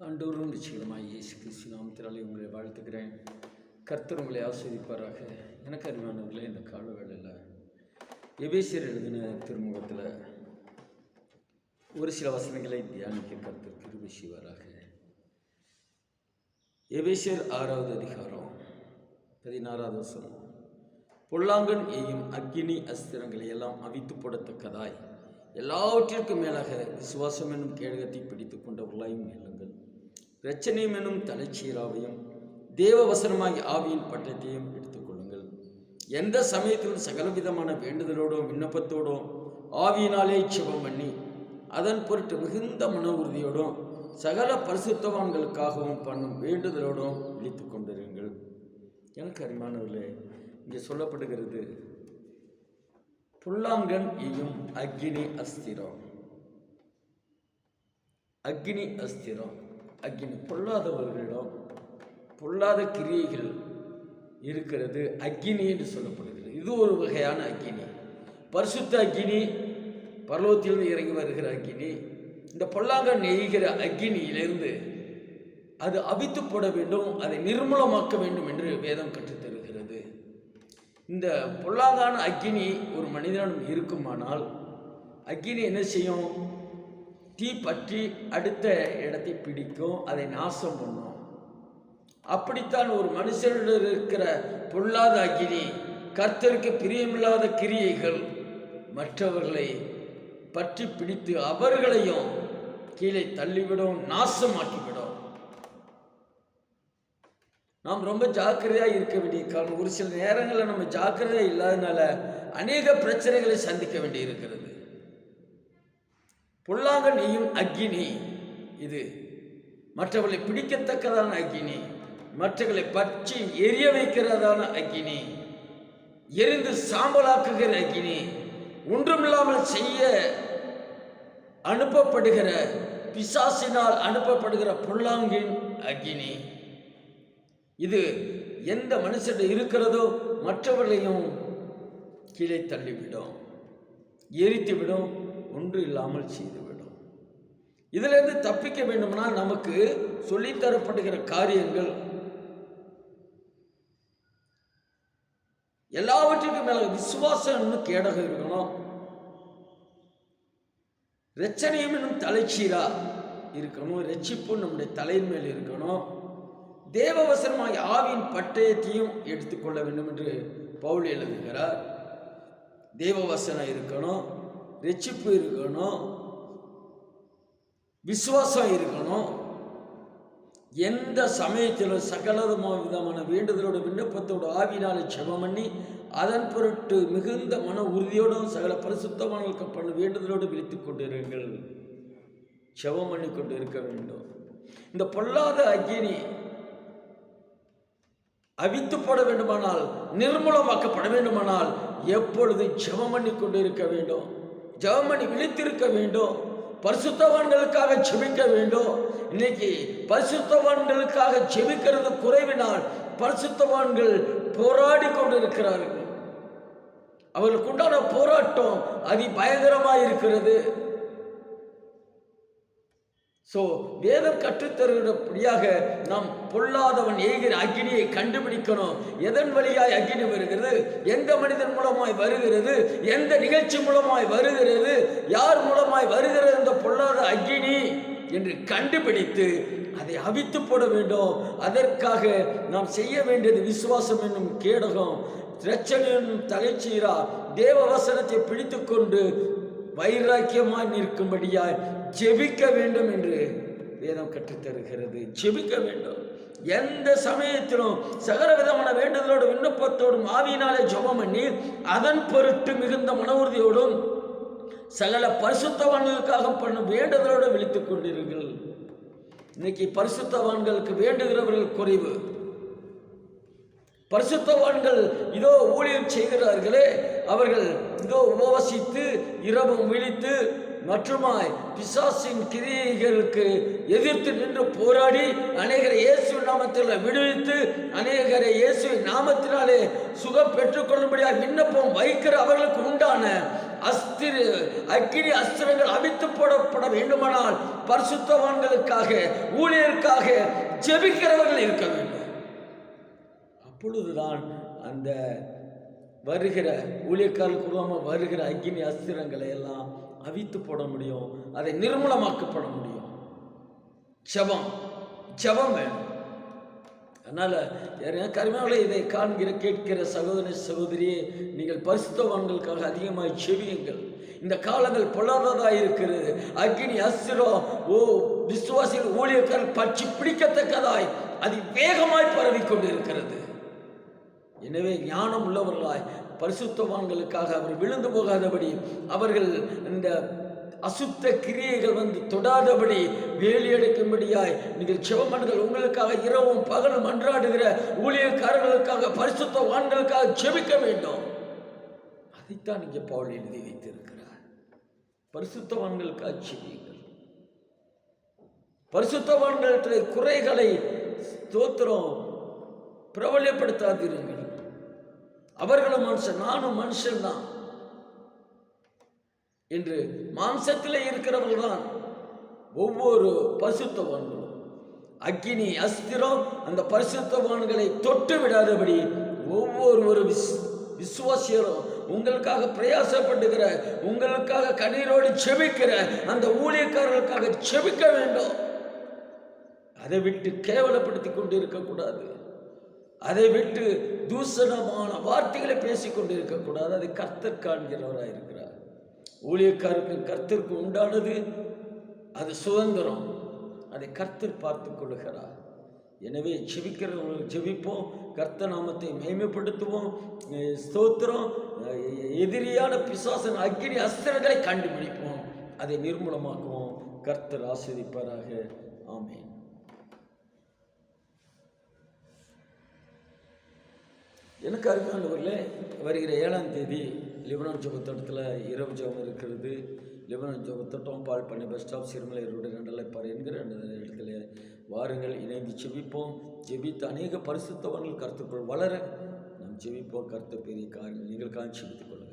ஆண்டவரும் நிச்சயமாக இயேசு கிறிஸ்து நாமத்தினாலே உங்களை வாழ்த்துக்கிறேன் கர்த்தர் உங்களை ஆஸ்வதிப்பாராக எனக்கு அறிவானவர்களே இந்த கால வேளையில் எபேசியர் எழுதின திருமுகத்தில் ஒரு சில வசனங்களை தியானிக்க கர்த்தர் கிருபை செய்வாராக. எபேசியர் ஆறாவது அதிகாரம் பதினாறாவது வசனம். பொல்லாங்கன் எய்யும் அக்கினி அஸ்திரங்களை எல்லாம் அவித்து போடத்தக்கதாய். எல்லாவற்றிற்கும் மேலாக விசுவாசம் என்னும் கேடகத்தை பிடித்து கொண்டவர்களாயும் நில்லுங்கள் பிரச்சனையும் என்னும் தலைச்சீராவையும் தேவ வசனமாகி ஆவியின் பட்டத்தையும் எடுத்துக்கொள்ளுங்கள் எந்த சமயத்திலும் சகலவிதமான வேண்டுதலோடும் விண்ணப்பத்தோடும் ஆவியினாலே சிவம் பண்ணி அதன் பொருட்டு மிகுந்த மன உறுதியோடும் சகல பரிசுத்தவான்களுக்காகவும் பண்ணும் வேண்டுதலோடும் விழித்து கொண்டிருங்கள். எனக்கு அருமானவர்களே இங்கே சொல்லப்படுகிறது புல்லாங்கன் எய்யும் அக்னி அஸ்திரம். அக்னி அஸ்திரம். அக்கினி பொல்லாதவர்களிடம் பொல்லாத கிரியைகள் இருக்கிறது அக்னி என்று சொல்லப்படுகிறது. இது ஒரு வகையான அக்னி பரிசுத்த அக்னி பர்வத்திலிருந்து இறங்கி வருகிற அக்னி இந்த பொல்லாங்க நெய்கிற அக்னியிலிருந்து அது அவித்து போட வேண்டும் அதை நிர்மூலமாக்க வேண்டும் என்று வேதம் கற்றுத்தருகிறது. இந்த பொல்லாதான அக்கினி ஒரு மனிதனிடம் இருக்குமானால் அக்கினி என்ன செய்யும்? தீ பற்றி அடுத்த இடத்தை பிடிக்கும் அதை நாசம் பண்ணும். அப்படித்தான் ஒரு மனுஷனிடம் இருக்கிற பொல்லாத அக்கினி கர்த்தருக்கு பிரியமில்லாத கிரியைகள் மற்றவர்களை பற்றி பிடித்து அவர்களையும் கீழே தள்ளிவிடும் நாசமாக்கிவிடும். நாம் ரொம்ப ஜாக்கிரதையாக இருக்க வேண்டிய காரணம் ஒரு சில நேரங்களில் நம்ம ஜாக்கிரதையாக இல்லாதனால அநேக பிரச்சனைகளை சந்திக்க வேண்டி இருக்கிறது பொல்லாங்க நீயும் அக்கினி இது மற்றவர்களை பிடிக்கத்தக்கதான அக்கினி மற்றவர்களை பற்றி எரிய வைக்கிறதான அக்கினி எரிந்து சாம்பலாக்குகிற அக்கினி ஒன்றுமில்லாமல் செய்ய அனுப்பப்படுகிற பிசாசினால் அனுப்பப்படுகிற பொல்லாங்கின் அக்கினி இது எந்த மனுஷன் இருக்கிறதோ மற்றவர்களையும் கீழே தள்ளிவிடும். எரித்து விடும் ஒன்று இல்லாமல் செய்துவிடும். இதிலிருந்து தப்பிக்க வேண்டுமானால் நமக்கு சொல்லித்தரப்படுகிற காரியங்கள் எல்லாவற்றுக்கும் மேல இன்னும் கேடகம் இருக்கணும். ரச்சனையும் இன்னும் தலைச்சீரா இருக்கணும். ரட்சிப்பும் நம்முடைய தலையின் மேல் இருக்கணும். தேவவசரமாய் ஆவியின் பட்டயத்தையும் எடுத்துக்கொள்ள வேண்டும் என்று பவுல் எழுதுகிறார். தேவவசனம் இருக்கணும். ரட்சிப்பு இருக்கணும் விசுவாசம் இருக்கணும். எந்த சமயத்தில் சகலதமான விதமான வேண்டுதலோட விண்ணப்பத்தோட ஆவினாலே செபம் பண்ணி அதன் பொருட்டு மிகுந்த மன உறுதியோடும் சகல பரிசுத்தமான பண்ண வேண்டுதலோடு விழித்து கொண்டிருங்கள். செபம் பண்ணி கொண்டு இருக்க வேண்டும். இந்த பொல்லாத அக்னி அவித்து போட வேண்டுமானால் நிர்மூலமாக்கப்பட வேண்டுமானால் எப்பொழுது ஜெபம் பண்ணி கொண்டு இருக்க வேண்டும். ஜெர்மனி விழித்திருக்க வேண்டும். பரிசுத்தவான்களுக்காக செபிக்க வேண்டும். இன்னைக்கு பரிசுத்தவான்களுக்காக செபிக்கிறது குறைவினால் பரிசுத்தவான்கள் போராடி கொண்டிருக்கிறார்கள். அவர்களுக்கு உண்டான போராட்டம் அதி பயங்கரமாக இருக்கிறது ஸோ வேதம் கற்றுத்தருகிறபடியாக நாம் பொல்லாதவன் ஏகிற அக்னியை கண்டுபிடிக்கணும். எதன் வழியாய் அக்னி வருகிறது? எந்த மனிதன் மூலமாய் வருகிறது? எந்த நிகழ்ச்சி மூலமாய் வருகிறது? யார் மூலமாய் வருகிறது இந்த பொல்லாத அக்னி? என்று கண்டுபிடித்து அதை அவித்து போட வேண்டும். அதற்காக நாம் செய்ய வேண்டியது விசுவாசம் என்னும் கேடகம். பிரச்சனையும் தலைச்சீரா தேவ வசனத்தை பிடித்து கொண்டு வைராக்கியமாய் நிற்கும்படியாய் ஜெபிக்க வேண்டும் என்று வேதம் கற்றுத்தருகிறது. ஜெபிக்க வேண்டும். எந்த சமயத்திலும் சகல விதமான வேண்டுதலோடு விண்ணப்பத்தோடும் ஆவியினாலே ஜபம் பண்ணி அதன் பொருட்டு மிகுந்த மன உறுதியோடும் சகல பரிசுத்தவான்களுக்காக பண்ணும் வேண்டுதலோடு விழித்துக் கொண்டிருங்கள். இன்னைக்கு பரிசுத்தவான்களுக்கு வேண்டுகிறவர்கள் குறைவு. பரிசுத்தவான்கள் இதோ ஊழியம் செய்கிறார்களே அவர்கள் இதோ உபவசித்து இரவும் விழித்து மற்றுமாய் பிசாசின் கிரியைகளுக்கு எதிர்த்து நின்று போராடி அநேகரை இயேசு நாமத்தில் விடுவித்து அநேகரை இயேசு நாமத்தினாலே சுகம் பெற்றுக்கொள்ளும்படியாக விண்ணப்பம் வைக்கிற அவர்களுக்கு உண்டான அஸ்திர அக்கினி அஸ்திரங்கள் அவித்து போடப்பட வேண்டுமானால் பரிசுத்தவான்களுக்காக ஊழியருக்காக ஜெபிக்கிறவர்கள் இருக்க வேண்டும். அப்பொழுதுதான் அந்த வருகிற ஊழியக்காரர்களுக்கு வருகிற அக்கினி அஸ்திரங்களை எல்லாம் அவித்து போட முடியும். அதை நிர்மூலமாக்கப்பட முடியும். ஜபம் ஜபம் வேணும். அதனால் கருமையாவில் இதை காண்கிற கேட்கிற சகோதரி சகோதரியே நீங்கள் பரிசுத்தவான்களுக்காக அதிகமாக செவியுங்கள் இந்த காலங்கள் பொல்லாததாக இருக்கிறது. அக்னி அஸ்திரம் ஓ விசுவாசிகள் ஊழியர்கள் பற்றி பிடிக்கத்தக்கதாய் அது வேகமாய் பரவி கொண்டிருக்கிறது எனவே ஞானம் உள்ளவர்களாய் பரிசுத்தவான்களுக்காக அவர் விழுந்து போகாதபடி அவர்கள் இந்த அசுத்த கிரியைகள் வந்து தொடாதபடி வேலி அடைக்கும்படியாய் நீங்கள் சிவமன்கள் உங்களுக்காக இரவும் பகலும் அன்றாடுகிற ஊழியக்காரர்களுக்காக பரிசுத்தவான்களுக்காக செபிக்க வேண்டும். அதைத்தான் இங்கே பவுல் எழுதி வைத்திருக்கிறார். பரிசுத்தவான்களுக்காக செபியுங்கள் பரிசுத்தவான்களுடைய குறைகளை ஸ்தோத்திரம் பிரபலப்படுத்தாதிருங்கள். அவர்களும் மனுஷன் நானும் மனுஷன்தான் என்று மாம்சத்தில் இருக்கிறவர்கள்தான் ஒவ்வொரு பரிசுத்தவான்களும். அக்கினி அஸ்திரம் அந்த பரிசுத்தவான்களை தொட்டு விடாதபடி ஒவ்வொரு விஸ் விசுவாசியரும் உங்களுக்காக பிரயாசப்படுகிற உங்களுக்காக கண்ணீரோடு செபிக்கிற அந்த ஊழியக்காரர்களுக்காக செபிக்க வேண்டும். அதை விட்டு கேவலப்படுத்தி கொண்டு இருக்கக்கூடாது அதை விட்டு தூசணமான வார்த்தைகளை பேசிக்கொண்டு இருக்கக்கூடாது அது கர்த்தர் காண்கிறவராக இருக்கிறார். ஊழியக்காருக்கு கர்த்தருக்கு உண்டானது அது சுதந்திரம். அதை கர்த்தர் பார்த்து கொள்கிறார் எனவே ஜெபிக்கிறவங்களுக்கு ஜெபிப்போம். கர்த்த நாமத்தை மேம்படுத்துவோம் ஸ்தோத்திரம். எதிரியான பிசாசன் அக்கினி அஸ்திரங்களை கண்டுபிடிப்போம். அதை நிர்மூலமாக்குவோம். கர்த்தர் ஆசிரிப்பாராக ஆமேன். எனக்கு அருமையானவர்களே வருகிற ஏழாம் தேதி லிபனான் ஜபத்தோட்டத்தில் இரவு ஜபம் இருக்கிறது. லிபனான் ஜபத்தோட்டம் பால் பண்ணி பஸ் ஸ்டாப் சிறுமலை ரோடு ரெண்டலைப்பார் என்கிற அந்த இடத்துல வாருங்கள். இணைந்து செபிப்போம் ஜெபித்து அநேக பரிசுத்தவர்கள் கருத்துக்குள் வளர நாம் ஜெபிப்போம். கருத்து பெரிய காரியம். நீங்கள் காட்சி கொள்ளுங்கள்.